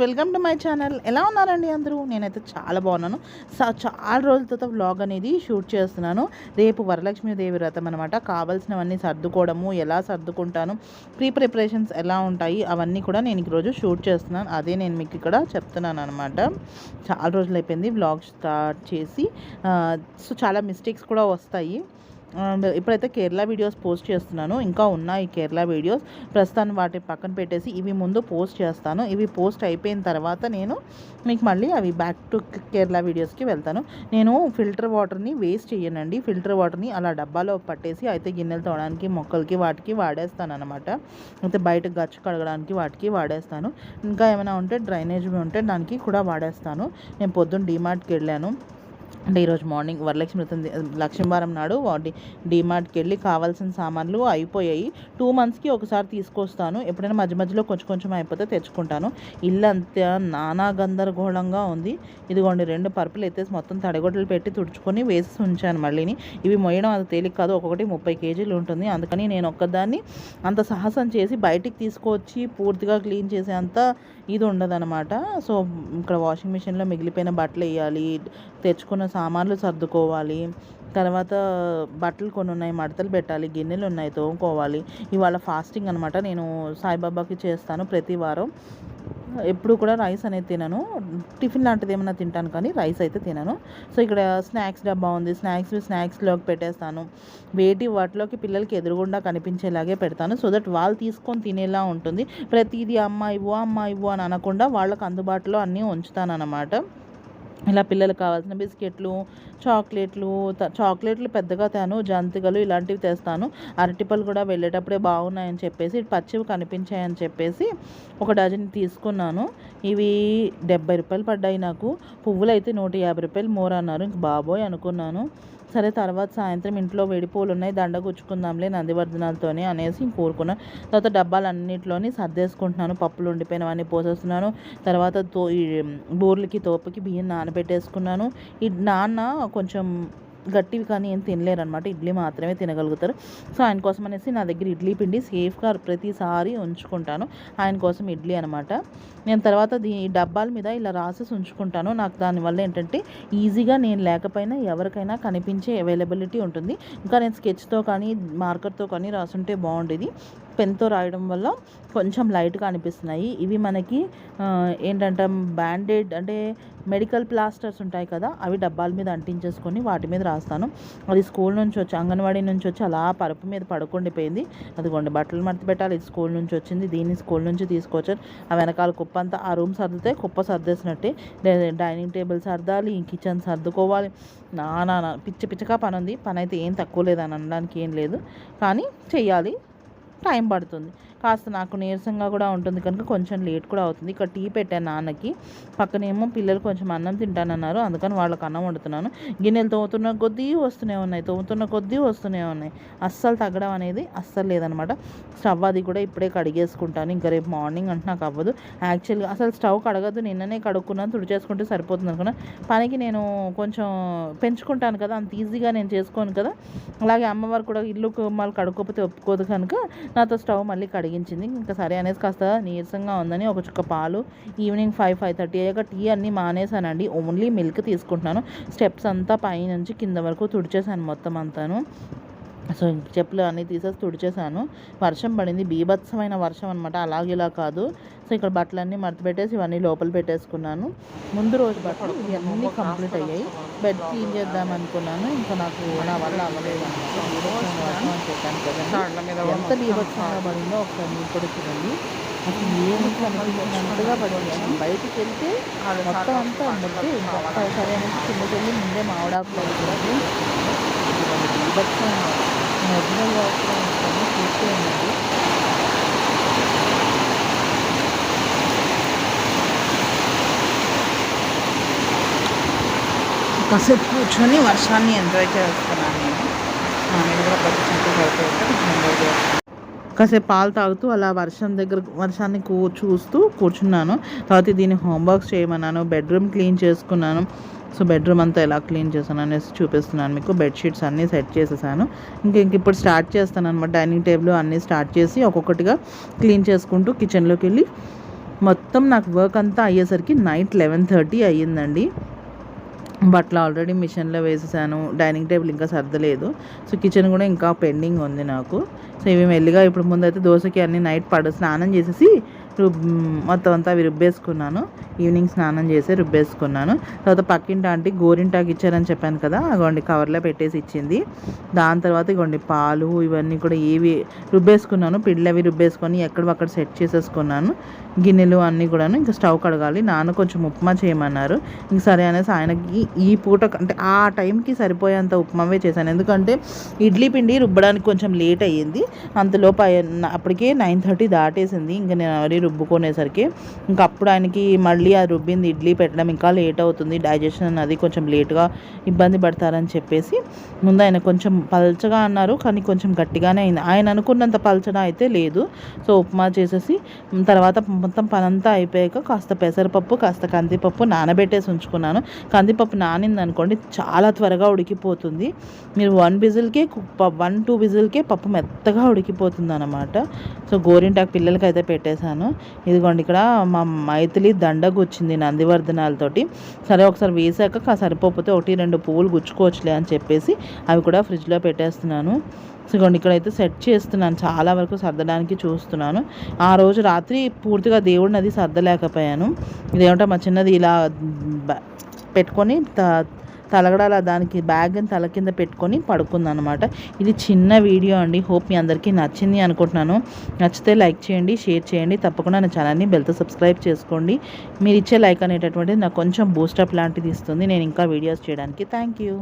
Welcome to my channel. ఎలా ఉన్నారండి అందరూ? నేనైతే చాలా బాగున్నాను. సో చాలా రోజుల తర్వాత వ్లాగ్ అనేది షూట్ చేస్తున్నాను. రేపు వరలక్ష్మీదేవి వ్రతం అనమాట కావాల్సినవన్నీ సర్దుకోవడము ఎలా సర్దుకుంటాను ప్రీ ప్రిపరేషన్స్ ఎలా ఉంటాయి అవన్నీ కూడా నేను ఈరోజు షూట్ చేస్తున్నాను. అదే నేను మీకు ఇక్కడ చెప్తున్నాను అనమాట చాలా రోజులు అయిపోయింది వ్లాగ్ స్టార్ట్ చేసి. సో చాలా మిస్టేక్స్ కూడా వస్తాయి. ఇప్పుడైతే కేరళ వీడియోస్ పోస్ట్ చేస్తున్నాను. ఇంకా ఉన్నాయి కేరళ వీడియోస్. ప్రస్తుతాన్ని వాటి పక్కన పెట్టేసి ఇవి ముందు పోస్ట్ చేస్తాను. ఇవి పోస్ట్ అయిపోయిన తర్వాత నేను మీకు మళ్ళీ అవి బ్యాక్ టు కేరళ వీడియోస్కి వెళ్తాను. నేను ఫిల్టర్ వాటర్ని వేస్ట్ చేయనండి. ఫిల్టర్ వాటర్ని అలా డబ్బాలో పట్టేసి అయితే గిన్నెలు తోవడానికి మొక్కలకి వాటికి వాడేస్తాను అనమాట అయితే బయట గచ్చు కడగడానికి వాటికి వాడేస్తాను. ఇంకా ఏమైనా ఉంటే డ్రైనేజ్ ఉంటే దానికి కూడా వాడేస్తాను. నేను పొద్దున్న డీమార్ట్కి వెళ్ళాను. అంటే ఈరోజు మార్నింగ్ వరలక్ష్మి వ్రతం లక్ష్మీవారం నాడు వాటి వెళ్ళి కావాల్సిన సామాన్లు అయిపోయాయి. టూ మంత్స్కి ఒకసారి తీసుకొస్తాను. ఎప్పుడైనా మధ్య మధ్యలో కొంచెం కొంచెం అయిపోతే తెచ్చుకుంటాను. ఇల్లు అంతా నానా గందరగోళంగా ఉంది. ఇదిగోండి రెండు పరుపులు ఎత్తేసి మొత్తం తడగొడ్డలు పెట్టి తుడుచుకొని వేసి ఉంచాను మళ్ళీని. ఇవి మొయ్యడం అది తేలిక కాదు. ఒక్కొక్కటి ముప్పై కేజీలు ఉంటుంది. అందుకని నేను ఒక్కదాన్ని అంత సాహసం చేసి బయటికి తీసుకొచ్చి పూర్తిగా క్లీన్ చేసే అంత ఇది ఉండదన్నమాట. సో ఇక్కడ వాషింగ్ మిషన్లో మిగిలిపోయిన బట్టలు వేయాలి తెచ్చుకున్న సామాన్లు సర్దుకోవాలి. తర్వాత బట్టలు కొన్ని ఉన్నాయి మడతలు పెట్టాలి గిన్నెలు ఉన్నాయి తోముకోవాలి. ఇవాళ ఫాస్టింగ్ అనమాట నేను సాయిబాబాకి చేస్తాను ప్రతి వారం. ఎప్పుడు కూడా రైస్ అనేది తినను. టిఫిన్ లాంటిది ఏమైనా తింటాను కానీ రైస్ అయితే తినను. సో ఇక్కడ స్నాక్స్ డబ్బా ఉంది. స్నాక్స్ స్నాక్స్లోకి పెట్టేస్తాను. వేటి వాటిలోకి పిల్లలకి ఎదురుగుండా కనిపించేలాగే పెడతాను. సో దట్ వాళ్ళు తీసుకొని తినేలా ఉంటుంది. ప్రతిదీ అమ్మ ఇవ్వు అమ్మ ఇవ్వు అని అనకుండా వాళ్ళకి అందుబాటులో అన్నీ ఉంచుతాను అన్నమాట ఇలా పిల్లలకు కావాల్సిన బిస్కెట్లు చాక్లెట్లు త- చాక్లెట్లు పెద్దగా తాను జంతికలు ఇలాంటివి తెస్తాను. అరటిపళ్ళు కూడా వెళ్ళేటప్పుడే బాగున్నాయని చెప్పేసి పచ్చివి కనిపించాయని చెప్పేసి ఒక డజన్ తీసుకున్నాను. ఇవి డెబ్బై రూపాయలు పడ్డాయి నాకు. పువ్వులు అయితే నూట యాభై రూపాయలు మోర్ అన్నారు ఇంక బాబోయ్ అనుకున్నాను. సరే తర్వాత సాయంత్రం ఇంట్లో వెడిపోలు ఉన్నాయి దండ గుచ్చుకుందాంలే నందివర్ధనాలతోనే అనేసి కోరుకున్నాను తర్వాత డబ్బాలన్నింటిలోని సర్దేసుకుంటున్నాను. పప్పులు ఉండిపోయినవన్నీ పోసేస్తున్నాను. తర్వాత తో ఈ బూర్లకి తోపుకి బియ్యం నానబెట్టేసుకున్నాను. ఈ నాన్న కొంచెం గట్టివి కానీ ఏం తినలేరు అనమాట ఇడ్లీ మాత్రమే తినగలుగుతారు. సో ఆయన కోసం అనేసి నా దగ్గర ఇడ్లీ పిండి సేఫ్గా ప్రతిసారి ఉంచుకుంటాను. ఆయన కోసం ఇడ్లీ అనమాట నేను తర్వాత దీ డబ్బాల మీద ఇలా రాసేసి ఉంచుకుంటాను. నాకు దానివల్ల ఏంటంటే ఈజీగా నేను లేకపోయినా ఎవరికైనా కనిపించే అవైలబిలిటీ ఉంటుంది. ఇంకా నేను స్కెచ్తో కానీ మార్కర్తో కానీ రాసుంటే బాగుండేది. పెన్తో రాయడం వల్ల కొంచెం లైట్గా అనిపిస్తున్నాయి. ఇవి మనకి ఏంటంటే బ్యాండెడ్ అంటే మెడికల్ ప్లాస్టర్స్ ఉంటాయి కదా అవి డబ్బాల మీద అంటించేసుకొని వాటి మీద రాస్తాను. అది స్కూల్ నుంచి వచ్చి అంగన్వాడీ నుంచి వచ్చి అలా పరుపు మీద పడుకుండిపోయింది అదిగోండి బట్టలు మడత పెట్టాలి. ఇది స్కూల్ నుంచి వచ్చింది. దీన్ని స్కూల్ నుంచి తీసుకొచ్చారు. ఆ వెనకాల కుప్ప అంతా ఆ రూమ్ సర్దితే కుప్ప సర్దేసినట్టే. డైనింగ్ టేబుల్ సర్దాలి కిచెన్ సర్దుకోవాలి. నానా నా నా పిచ్చి పిచ్చగా పని ఉంది పని అయితే ఏం తక్కువ లేదని అనడానికి ఏం లేదు. కానీ చెయ్యాలి. టైం పడుతుంది. కాస్త నాకు నీరసంగా కూడా ఉంటుంది. కనుక కొంచెం లేట్ కూడా అవుతుంది. ఇక్కడ టీ పెట్టాను నాన్నకి. పక్కనేమో పిల్లలు కొంచెం అన్నం తింటానన్నారు. అందుకని వాళ్ళకి అన్నం వండుతున్నాను. గిన్నెలు తోముతున్న కొద్దీ వస్తూనే ఉన్నాయి. తోముతున్న కొద్దీ వస్తూనే ఉన్నాయి. అస్సలు తగ్గడం అనేది అస్సలు లేదనమాట. స్టవ్ అది కూడా ఇప్పుడే కడిగేసుకుంటాను. ఇంకా రేపు మార్నింగ్ అంటే నాకు అవ్వదు. యాక్చువల్గా అసలు స్టవ్ కడగద్దు నిన్ననే కడుక్కున్నాను. తుడిచేసుకుంటే సరిపోతుంది అనుకున్నా. పనికి నేను కొంచెం పెంచుకుంటాను కదా. అంత ఈజీగా నేను చేసుకోను కదా. అలాగే అమ్మవారు కూడా ఇల్లు మళ్ళీ కడుక్కోకపోతే ఒప్పుకోదు కనుక నాతో స్టవ్ మళ్ళీ కడిగించింది ఇంకా సరే అనేసి కాస్త నీరసంగా ఉందని ఒక చుక్క పాలు ఈవినింగ్ ఫైవ్ ఫైవ్ థర్టీ అయ్యాక టీ అన్నీ మానేసానండి ఓన్లీ మిల్క్ తీసుకుంటున్నాను. స్టెప్స్ అంతా పైనుంచి కింద వరకు తుడిచేసాను మొత్తం అంతాను. సో ఇంక చెప్పులు అన్నీ తీసేసి తుడిచేసాను వర్షం పడింది. బీభత్సమైన వర్షం అనమాట అలాగే ఇలా కాదు. సో ఇక్కడ బట్టలన్నీ మడత పెట్టేసి ఇవన్నీ లోపల పెట్టేసుకున్నాను. ముందు రోజు బట్టలు ఇవన్నీ కంప్లీట్ అయ్యాయి. బెడ్ క్లీన్ చేద్దాం అనుకున్నాను. ఇంకా నాకు నా వల్ల అవ్వలేదు అనమాట చెప్పాను కదండి ఎంత బీభత్సంగా పడిందో ఒకసారి మీరు కూడా చూడండి. అసలు ఏమి పడింది. బయటికి వెళ్తే మొత్తం అంతా ఉండదు సరే అనేసి కిందకి వెళ్ళి ముందే మామిడాకులు కూడా బీభత్సం ఒరిజినల్ వాటర్ చూస్తూ ఉన్నది కాసేపు కూర్చొని వర్షాన్ని ఎంజాయ్ చేస్తున్నాను నేను. నా మీద కూడా ప్రతి సంఖ్య సరిపోతే ఎంజాయ్ చేస్తాను కాసేపు పాలు తాగుతూ అలా వర్షం దగ్గర వర్షాన్ని కూ చూస్తూ కూర్చున్నాను. తర్వాత దీన్ని హోంవర్క్స్ చేయమన్నాను బెడ్రూమ్ క్లీన్ చేసుకున్నాను. సో బెడ్రూమ్ అంతా ఎలా క్లీన్ చేశాను అనేసి చూపిస్తున్నాను మీకు. బెడ్షీట్స్ అన్నీ సెట్ చేసేసాను. ఇంక ఇంక ఇప్పుడు స్టార్ట్ చేస్తాను అనమాట డైనింగ్ టేబుల్ అన్నీ స్టార్ట్ చేసి ఒక్కొక్కటిగా క్లీన్ చేసుకుంటూ కిచెన్లోకి వెళ్ళి మొత్తం నాకు వర్క్ అంతా అయ్యేసరికి నైట్ లెవెన్ థర్టీ అయ్యిందండి. బట్టలు ఆల్రెడీ మిషన్లో వేసేసాను. డైనింగ్ టేబుల్ ఇంకా సర్దలేదు. సో కిచెన్ కూడా ఇంకా పెండింగ్ ఉంది నాకు. సో ఇవి మెల్లిగా ఇప్పుడు ముందైతే దోశకి అన్ని నైట్ పడ స్నానం చేసేసి మొత్తం అంతా అవి రుబ్బేసుకున్నాను. ఈవినింగ్ స్నానం చేసి రుబ్బేసుకున్నాను. తర్వాత పక్కింటి ఆంటీ గోరింటాకు ఇచ్చారని చెప్పాను కదా అగోండి కవర్లో పెట్టేసి ఇచ్చింది. దాని తర్వాత ఇగోండి పాలు ఇవన్నీ కూడా ఏవి రుబ్బేసుకున్నాను. పిడ్లు అవి రుబ్బేసుకొని ఎక్కడక్కడ సెట్ చేసేసుకున్నాను. గిన్నెలు అన్నీ కూడాను ఇంకా స్టవ్ కడగాలి. నాన్న కొంచెం ఉప్మా చేయమన్నారు. ఇంక సరే అనేసి ఆయనకి ఈ పూట అంటే ఆ టైంకి సరిపోయేంత ఉప్మావే చేశాను. ఎందుకంటే ఇడ్లీ పిండి రుబ్బడానికి కొంచెం లేట్ అయ్యింది. అంతలోపు అప్పటికే నైన్ థర్టీ దాటేసింది. ఇంకా నేను ఎవరి రుబ్బుకునేసరికి ఇంకా అప్పుడు ఆయనకి మళ్ళీ ఆ రుబ్బింది ఇడ్లీ పెట్టడం ఇంకా లేట్ అవుతుంది డైజెషన్ అది కొంచెం లేట్గా ఇబ్బంది పడతారని చెప్పేసి ముందు ఆయన కొంచెం పల్చగా అన్నారు కానీ కొంచెం గట్టిగానే అయింది. ఆయన అనుకున్నంత పల్చగా అయితే లేదు. సో ఉప్మా చేసేసి తర్వాత మొత్తం పనంతా అయిపోయాక కాస్త పెసరపప్పు కాస్త కందిపప్పు నానబెట్టేసి ఉంచుకున్నాను. కందిపప్పు నానింది అనుకోండి చాలా త్వరగా ఉడికిపోతుంది. మీరు వన్ విజిల్కే వన్ టూ విజిల్కే పప్పు మెత్తగా ఉడికిపోతుంది అనమాట సో గోరింటాకు పిల్లలకి అయితే పెట్టేశాను. ఇదిగోండి ఇక్కడ మా మైథిలి దండకు వచ్చింది నందివర్ధనాలతోటి. సరే ఒకసారి వేసాక సరిపోతే ఒకటి రెండు పువ్వులు గుచ్చుకోవచ్చులే అని చెప్పేసి అవి కూడా ఫ్రిడ్జ్లో పెట్టేస్తున్నాను. సో ఇదిగోండి ఇక్కడైతే సెట్ చేస్తున్నాను. చాలా వరకు సర్దడానికి చూస్తున్నాను. ఆ రోజు రాత్రి పూర్తిగా దేవుడిని అది సర్దలేకపోయాను. ఇదేమంటే మా చిన్నది ఇలా పెట్టుకొని తలగడాల దానికి బ్యాగ్ని తల కింద పెట్టుకొని పడుకుందనమాట ఇది చిన్న వీడియో అండి. హోప్ మీ అందరికీ నచ్చింది అనుకుంటున్నాను. నచ్చితే లైక్ చేయండి షేర్ చేయండి. తప్పకుండా నా ఛానల్ని బెల్తో సబ్స్క్రైబ్ చేసుకోండి. మీరు ఇచ్చే లైక్ అనేటటువంటిది నాకు కొంచెం బూస్టప్ లాంటిది ఇస్తుంది. నేను ఇంకా వీడియోస్ చేయడానికి. Thank you.